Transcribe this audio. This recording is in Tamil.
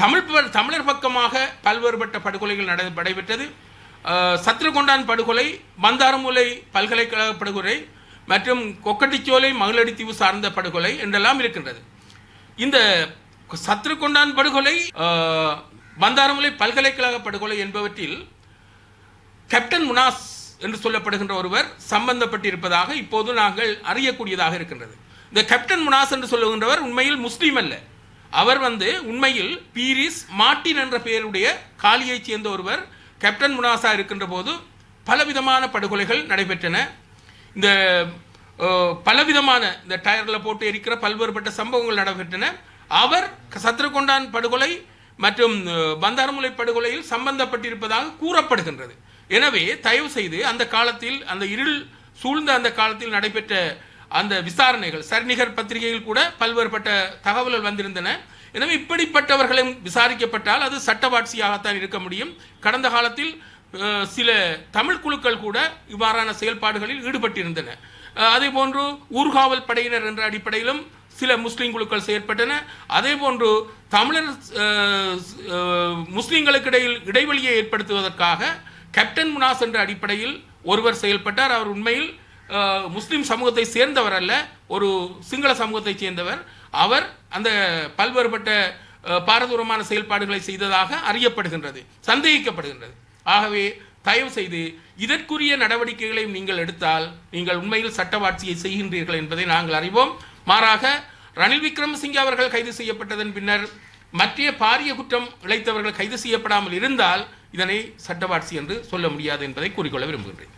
தமிழ் ப- தமிழர் பக்கமாக பல்வேறுபட்ட படுகொலைகள் நட நடைபெற்றது. சத்ருகொண்டான் படுகொலை மந்தாரமுலை பல்கலைக்கழக படுகொலை மற்றும் கொக்கட்டிச்சோலை மகளடித்தீவு சார்ந்த படுகொலை என்றெல்லாம் இருக்கின்றது. இந்த சத்ருகொண்டான் படுகொலை மந்தாரமுலை பல்கலைக்கழக படுகொலை என்பவற்றில் கேப்டன் முனாஸ் என்று சொல்லப்படுகின்ற ஒருவர் சம்பந்தப்பட்டிருப்பதாக இப்போது நாங்கள் அறியக்கூடியதாக இருக்கின்றது. இந்த கேப்டன் முனாஸ் என்று சொல்லுகின்றவர் உண்மையில் முஸ்லீம் அல்ல. அவர் வந்து உண்மையில் பீரிஸ் மார்ட்டின் என்ற பெயருடைய காலியைச் சேர்ந்த ஒருவர் கேப்டன் முனாசா இருக்கின்ற போது பலவிதமான படுகொலைகள் நடைபெற்றன. இந்த பலவிதமான இந்த டயரில் போட்டு எரிக்கிற பல்வேறுபட்ட சம்பவங்கள் நடைபெற்றன. அவர் சத்ருகொண்டான் படுகொலை மற்றும் பந்தாரமுலை படுகொலையில் சம்பந்தப்பட்டிருப்பதாக கூறப்படுகின்றது. எனவே தயவு செய்து அந்த காலத்தில் அந்த இருள் சூழ்ந்த அந்த காலத்தில் நடைபெற்ற அந்த விசாரணைகள் சரிநிகர் பத்திரிகையில் கூட பல்வேறுபட்ட தகவல்கள் வந்திருந்தன. எனவே இப்படிப்பட்டவர்களும் விசாரிக்கப்பட்டால் அது சட்டவாட்சியாகத்தான் இருக்க முடியும். கடந்த காலத்தில் சில தமிழ் குழுக்கள் கூட இவ்வாறான செயல்பாடுகளில் ஈடுபட்டிருந்தன. அதே போன்று ஊர்காவல் படையினர் என்ற அடிப்படையிலும் சில முஸ்லீம் குழுக்கள் செயற்பட்டன. அதே போன்று தமிழர் முஸ்லீம்களுக்கு இடையில் இடைவெளியை ஏற்படுத்துவதற்காக கேப்டன் முனாஸ் என்ற அடிப்படையில் ஒருவர் செயல்பட்டார். அவர் உண்மையில் முஸ்லீம் சமூகத்தை சேர்ந்தவர் அல்ல ஒரு சிங்கள சமூகத்தை சேர்ந்தவர். அவர் அந்த பல்வேறுபட்ட பாரதூரமான செயல்பாடுகளை செய்ததாக அறியப்படுகின்றது சந்தேகிக்கப்படுகின்றது. ஆகவே தயவு செய்து இதற்குரிய நடவடிக்கைகளை நீங்கள் எடுத்தால் நீங்கள் உண்மையில் சட்டவாட்சியை செய்கின்றீர்கள் என்பதை நாங்கள் அறிவோம். மாறாக ரணில் விக்ரமசிங்கே அவர்கள் கைது செய்யப்பட்டதன் பின்னர் மற்ற பாரிய குற்றம் இழைத்தவர்கள் கைது செய்யப்படாமல் இருந்தால் இதனை சட்டவாட்சி என்று சொல்ல முடியாது என்பதை கூறிக்கொள்ள விரும்புகின்றேன்.